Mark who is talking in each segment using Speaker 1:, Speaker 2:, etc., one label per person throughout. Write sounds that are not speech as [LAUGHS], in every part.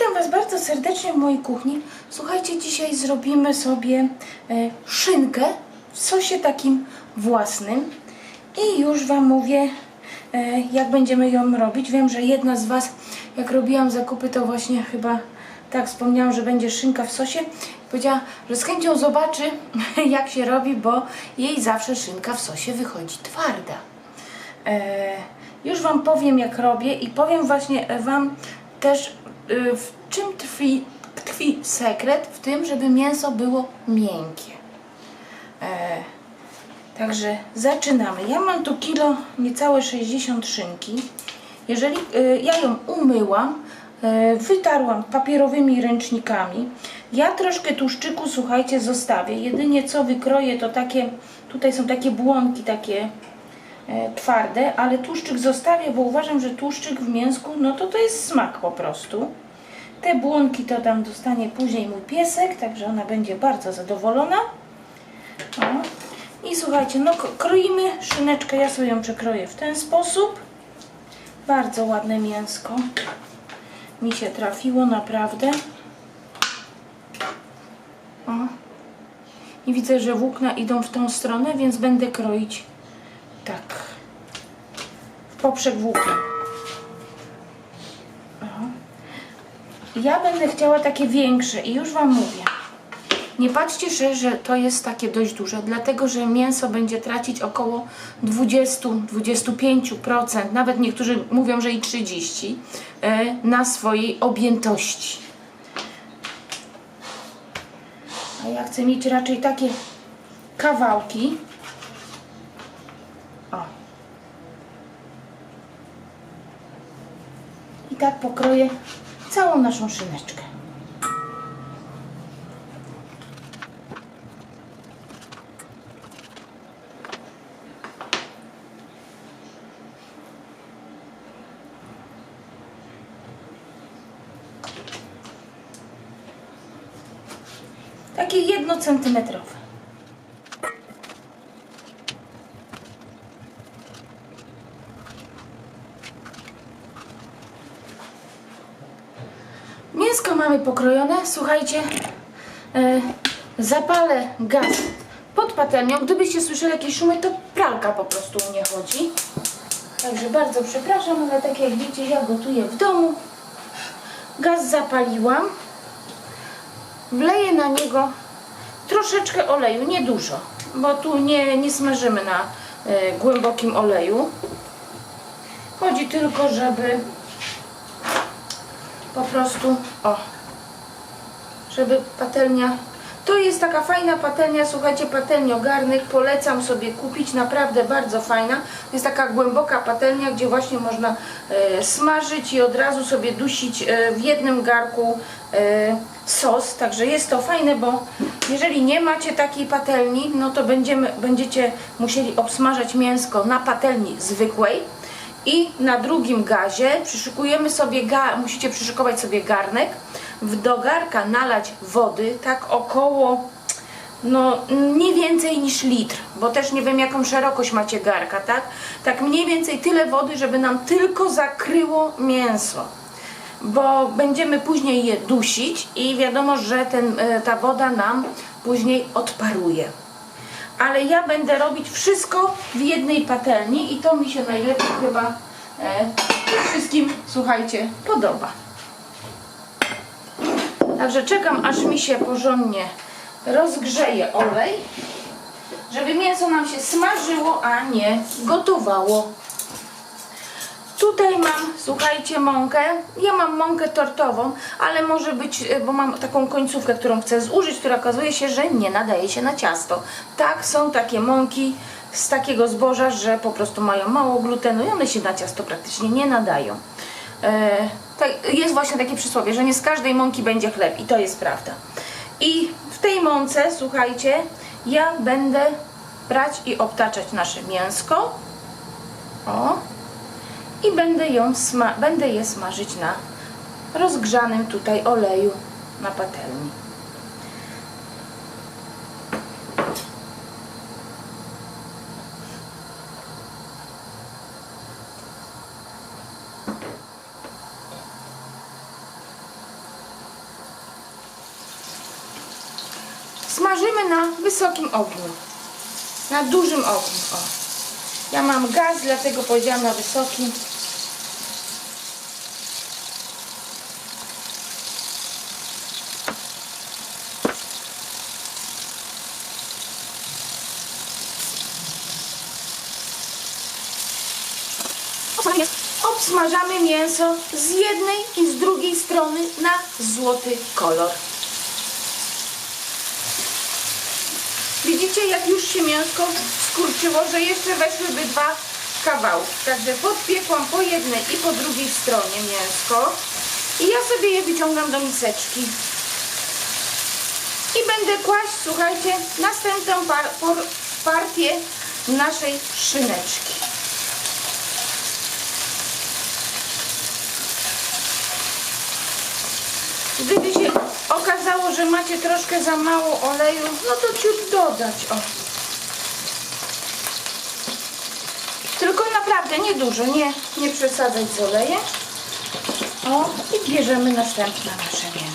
Speaker 1: Witam Was bardzo serdecznie w mojej kuchni. Słuchajcie, dzisiaj zrobimy sobie e, szynkę w sosie takim własnym. I już Wam mówię, e, jak będziemy ją robić. Wiem, że jedna z Was, jak robiłam zakupy, to właśnie chyba tak wspomniałam, że będzie szynka w sosie. Powiedziała, że z chęcią zobaczy, [LAUGHS] jak się robi, bo jej zawsze szynka w sosie wychodzi twarda. E, już Wam powiem, jak robię i powiem właśnie Wam też, w czym tkwi, tkwi sekret, w tym, żeby mięso było miękkie. E, także zaczynamy. Ja mam tu kilo, niecałe 60 szynki. Jeżeli e, ja ją umyłam, e, wytarłam papierowymi ręcznikami. Ja troszkę tłuszczyku, słuchajcie, zostawię. Jedynie co wykroję, to takie, tutaj są takie błonki, takie twarde, ale tłuszczyk zostawię, bo uważam, że tłuszczyk w mięsku, no to to jest smak po prostu. Te błonki to tam dostanie później mój piesek, także ona będzie bardzo zadowolona. O. I słuchajcie, no kroimy szyneczkę, ja sobie ją przekroję w ten sposób. Bardzo ładne mięsko. Mi się trafiło, naprawdę. O. I widzę, że włókna idą w tą stronę, więc będę kroić tak. W poprzek włókna. Ja będę chciała takie większe i już Wam mówię. Nie patrzcie się, że to jest takie dość duże, dlatego że mięso będzie tracić około 20-25%, nawet niektórzy mówią, że i 30% e, na swojej objętości. A ja chcę mieć raczej takie kawałki. O. I tak pokroję całą naszą szyneczkę. Takie jednocentymetrowe. Mięsko mamy pokrojone. Słuchajcie, e, zapalę gaz pod patelnią. Gdybyście słyszeli jakieś szumy, to pralka po prostu mnie chodzi. Także bardzo przepraszam, ale tak jak widzicie, ja gotuję w domu. Gaz zapaliłam. Wleję na niego troszeczkę oleju, nie dużo, bo tu nie, nie smażymy na e, głębokim oleju. Chodzi tylko, żeby po prostu, o, żeby patelnia, to jest taka fajna patelnia, słuchajcie, patelniogarnek, polecam sobie kupić, naprawdę bardzo fajna. To jest taka głęboka patelnia, gdzie właśnie można e, smażyć i od razu sobie dusić e, w jednym garku e, sos, także jest to fajne, bo jeżeli nie macie takiej patelni, no to będziemy, będziecie musieli obsmażać mięsko na patelni zwykłej, i na drugim gazie przyszykujemy sobie, musicie przyszykować sobie garnek, w do garka nalać wody, tak około, no nie więcej niż litr, bo też nie wiem jaką szerokość macie garka, tak? Tak mniej więcej tyle wody, żeby nam tylko zakryło mięso, bo będziemy później je dusić i wiadomo, że ten, e, ta woda nam później odparuje ale ja będę robić wszystko w jednej patelni i to mi się najlepiej chyba e, wszystkim, słuchajcie, podoba. Także czekam, aż mi się porządnie rozgrzeje olej, żeby mięso nam się smażyło, a nie gotowało. Tutaj mam, słuchajcie, mąkę. Ja mam mąkę tortową, ale może być, e, bo mam taką końcówkę, którą chcę zużyć, która okazuje się, że nie nadaje się na ciasto. Tak, są takie mąki z takiego zboża, że po prostu mają mało glutenu i one się na ciasto praktycznie nie nadają. E, tak, jest właśnie takie przysłowie, że nie z każdej mąki będzie chleb i to jest prawda. I w tej mące, słuchajcie, ja będę brać i obtaczać nasze mięsko. O, i będę, ją będę je smażyć na rozgrzanym tutaj oleju na patelni. Smażymy na wysokim ogniu. Na dużym ogniu. O. Ja mam gaz, dlatego powiedziałam na wysokim. Obsmażamy mięso z jednej i z drugiej strony na złoty kolor. Widzicie, jak już się mięsko skurczyło, że jeszcze weszłyby dwa kawałki. Także podpiekłam po jednej i po drugiej stronie mięsko. I ja sobie je wyciągam do miseczki. I będę kłaść, słuchajcie, następną par partię naszej szyneczki. Okazało, że macie troszkę za mało oleju, no to ciut dodać, o. Tylko naprawdę nie dużo, nie, nie przesadzać z olejem. O, i bierzemy następne nasze mięsko.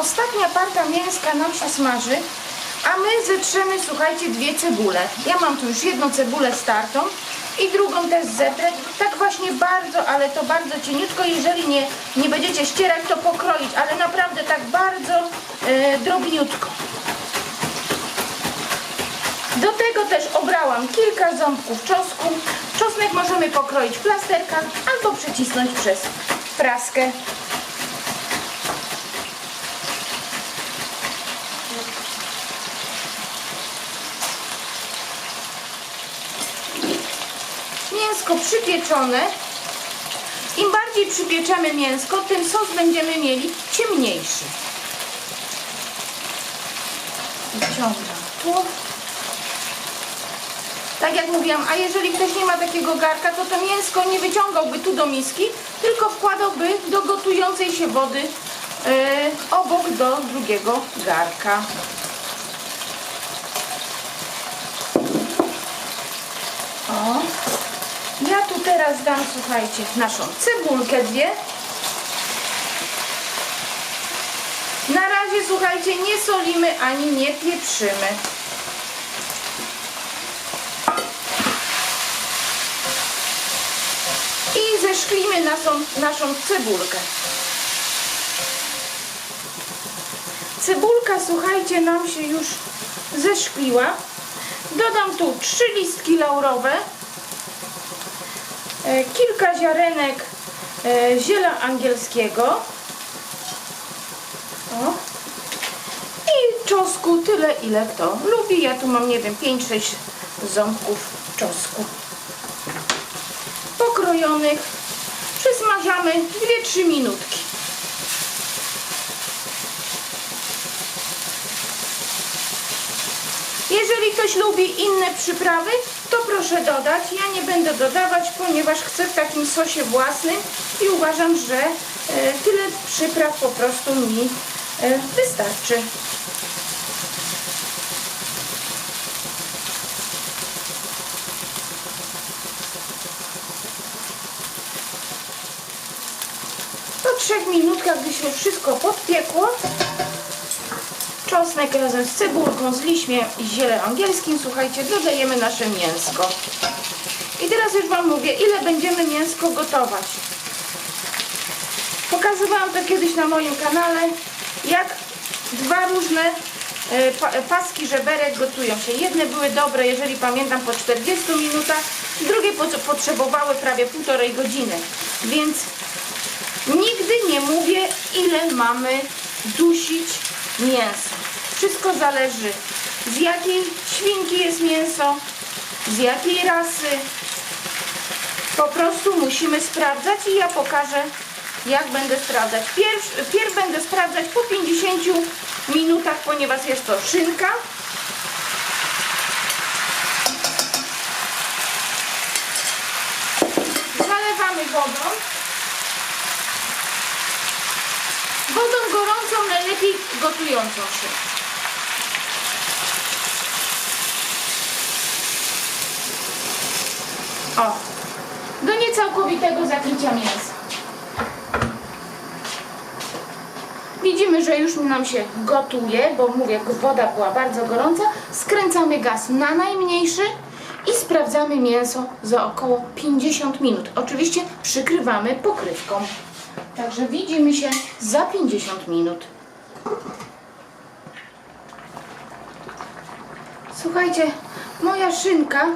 Speaker 1: Ostatnia parta mięska nam się smaży, a my zetrzemy, słuchajcie, dwie cebule. Ja mam tu już jedną cebulę startą i drugą też zetrę. Tak właśnie bardzo, ale to bardzo cieniutko. Jeżeli nie, nie będziecie ścierać, to pokroić, ale naprawdę tak bardzo e, drobniutko. Do tego też obrałam kilka ząbków czosnku. Czosnek możemy pokroić w plasterkach albo przecisnąć przez praskę. mięsko przypieczone. Im bardziej przypieczemy mięsko, tym sos będziemy mieli ciemniejszy. Wyciągam tu. Tak jak mówiłam, a jeżeli ktoś nie ma takiego garka, to to mięsko nie wyciągałby tu do miski, tylko wkładałby do gotującej się wody e, obok do drugiego garka. O. Ja tu teraz dam, słuchajcie, naszą cebulkę dwie. Na razie, słuchajcie, nie solimy ani nie pieprzymy. I zeszklimy naszą, naszą cebulkę. Cebulka, słuchajcie, nam się już zeszkliła. Dodam tu trzy listki laurowe kilka ziarenek e, ziela angielskiego o. i czosnku tyle ile kto lubi. Ja tu mam nie wiem 5-6 ząbków czosnku pokrojonych. Przysmażamy 2-3 minutki. Jeżeli ktoś lubi inne przyprawy, to proszę dodać. Ja nie będę dodawać, ponieważ chcę w takim sosie własnym i uważam, że e, tyle przypraw po prostu mi e, wystarczy. Po trzech minutkach, gdy się wszystko podpiekło, czosnek razem z cebulką, z liśmiem i zielem angielskim, słuchajcie, dodajemy nasze mięsko. I teraz już Wam mówię, ile będziemy mięsko gotować. Pokazywałam to kiedyś na moim kanale, jak dwa różne e, pa- paski żeberek gotują się. Jedne były dobre, jeżeli pamiętam, po 40 minutach, drugie po- potrzebowały prawie półtorej godziny. Więc Nigdy nie mówię, ile mamy dusić mięso. Wszystko zależy z jakiej świnki jest mięso, z jakiej rasy. Po prostu musimy sprawdzać i ja pokażę jak będę sprawdzać. Pierw, pierw będę sprawdzać po 50 minutach, ponieważ jest to szynka. Zalewamy wodą. Wodą gorącą, najlepiej gotującą się. O, do niecałkowitego zakrycia mięsa. Widzimy, że już nam się gotuje, bo mówię, woda była bardzo gorąca. Skręcamy gaz na najmniejszy i sprawdzamy mięso za około 50 minut. Oczywiście przykrywamy pokrywką. Także widzimy się za 50 minut. Słuchajcie, moja szynka,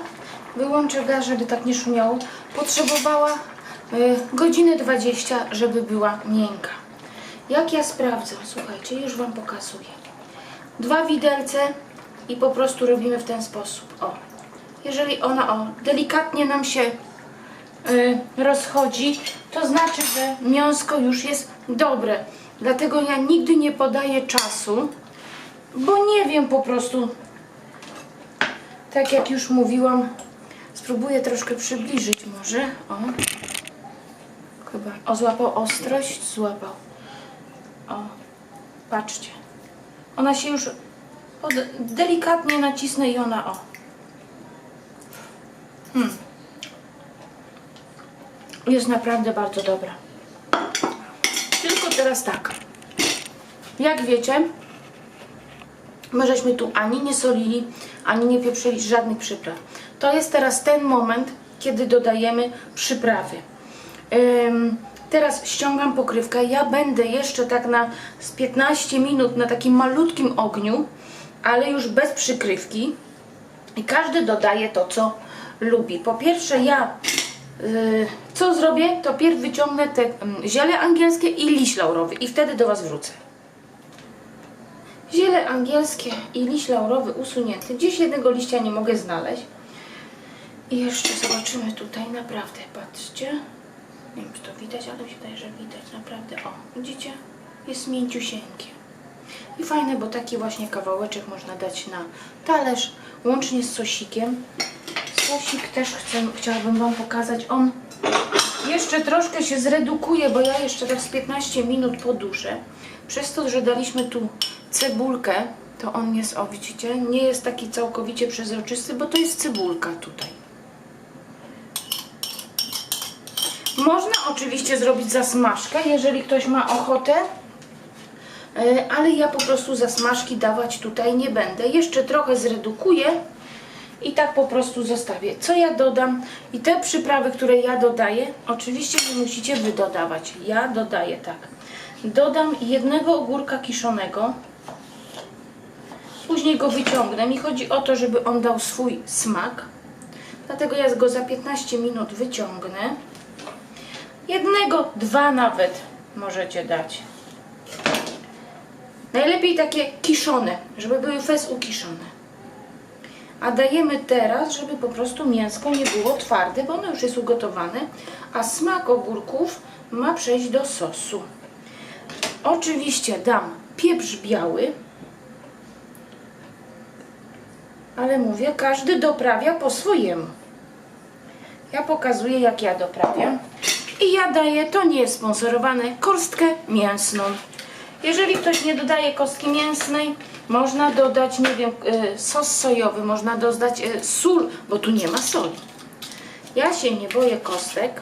Speaker 1: wyłączę gaz, żeby tak nie szumiało, potrzebowała y, godzinę 20, żeby była miękka. Jak ja sprawdzę? Słuchajcie, już Wam pokazuję. Dwa widelce i po prostu robimy w ten sposób. O, jeżeli ona o, delikatnie nam się y, rozchodzi, to znaczy, że mięsko już jest dobre. Dlatego ja nigdy nie podaję czasu, bo nie wiem po prostu, tak jak już mówiłam, spróbuję troszkę przybliżyć może. O, chyba, o złapał ostrość, złapał. O, patrzcie. Ona się już od, delikatnie nacisnę i ona o. Hmm. Jest naprawdę bardzo dobra. Tylko teraz tak. Jak wiecie, my żeśmy tu ani nie solili, ani nie pieprzyli żadnych przypraw. To jest teraz ten moment, kiedy dodajemy przyprawy. Ym, teraz ściągam pokrywkę. Ja będę jeszcze tak na z 15 minut na takim malutkim ogniu, ale już bez przykrywki. I każdy dodaje to, co lubi. Po pierwsze, ja y, co zrobię, to pierw wyciągnę te mm, ziele angielskie i liść laurowy i wtedy do Was wrócę. Ziele angielskie i liść laurowy usunięty. Gdzieś jednego liścia nie mogę znaleźć. I jeszcze zobaczymy tutaj, naprawdę, patrzcie. Nie wiem, czy to widać, ale mi się wydaje, że widać, naprawdę. O, widzicie? Jest mięciusieńkie. I fajne, bo taki właśnie kawałeczek można dać na talerz, łącznie z sosikiem. Sosik też chcę, chciałabym Wam pokazać. On jeszcze troszkę się zredukuje, bo ja jeszcze tak z 15 minut poduszę. Przez to, że daliśmy tu cebulkę, to on jest, o widzicie, nie jest taki całkowicie przezroczysty, bo to jest cebulka tutaj. Można oczywiście zrobić zasmażkę, jeżeli ktoś ma ochotę, E, ale ja po prostu zasmażki dawać tutaj nie będę. Jeszcze trochę zredukuję i tak po prostu zostawię. Co ja dodam? I te przyprawy, które ja dodaję, oczywiście nie musicie wy dodawać. Ja dodaję tak. Dodam jednego ogórka kiszonego. Później go wyciągnę. Mi chodzi o to, żeby on dał swój smak. Dlatego ja go za 15 minut wyciągnę. Jednego, dwa nawet możecie dać. Najlepiej takie kiszone, żeby były fez ukiszone. A dajemy teraz, żeby po prostu mięsko nie było twarde, bo ono już jest ugotowane, a smak ogórków ma przejść do sosu. Oczywiście dam pieprz biały, ale mówię, każdy doprawia po swojemu. Ja pokazuję, jak ja doprawiam. I ja daję, to nie jest sponsorowane, korstkę mięsną. Jeżeli ktoś nie dodaje kostki mięsnej, można dodać, nie wiem, y, sos sojowy, można dodać y, sól, bo tu nie ma soli. Ja się nie boję kostek,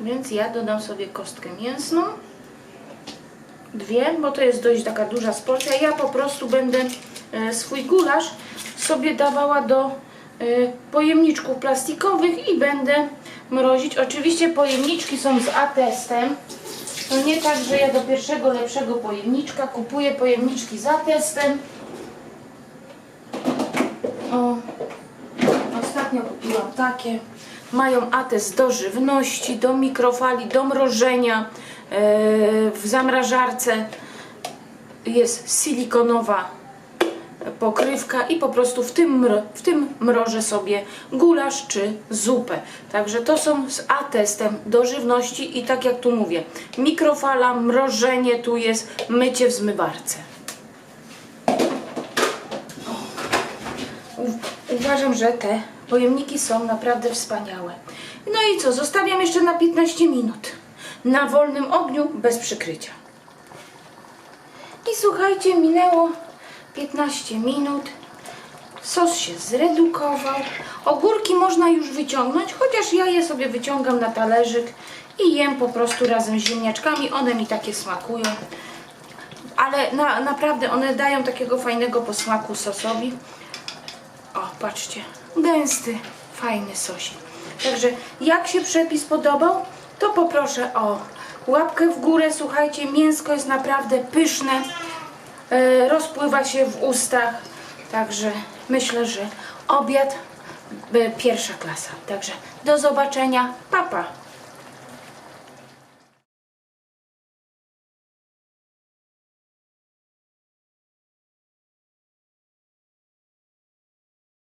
Speaker 1: więc ja dodam sobie kostkę mięsną. Dwie, bo to jest dość taka duża porcja. Ja po prostu będę y, swój gulasz sobie dawała do pojemniczków plastikowych i będę mrozić. Oczywiście pojemniczki są z atestem. To nie tak, że ja do pierwszego lepszego pojemniczka kupuję pojemniczki za testem. O, ostatnio kupiłam takie. Mają atest do żywności, do mikrofali, do mrożenia. E, w zamrażarce jest silikonowa pokrywka i po prostu w tym, w tym mrożę sobie gulasz czy zupę. Także to są z atestem do żywności i tak jak tu mówię, mikrofala, mrożenie tu jest, mycie w zmywarce. Uważam, że te pojemniki są naprawdę wspaniałe. No i co, zostawiam jeszcze na 15 minut. Na wolnym ogniu, bez przykrycia. I słuchajcie, minęło 15 minut. Sos się zredukował. Ogórki można już wyciągnąć, chociaż ja je sobie wyciągam na talerzyk i jem po prostu razem z ziemniaczkami. One mi takie smakują. Ale na, naprawdę one dają takiego fajnego posmaku sosowi. O, patrzcie, gęsty, fajny sosik. Także jak się przepis podobał, to poproszę o łapkę w górę. Słuchajcie, mięsko jest naprawdę pyszne, rozpływa się w ustach. Także myślę, że obiad e, pierwsza klasa. Także do zobaczenia, papa. Pa.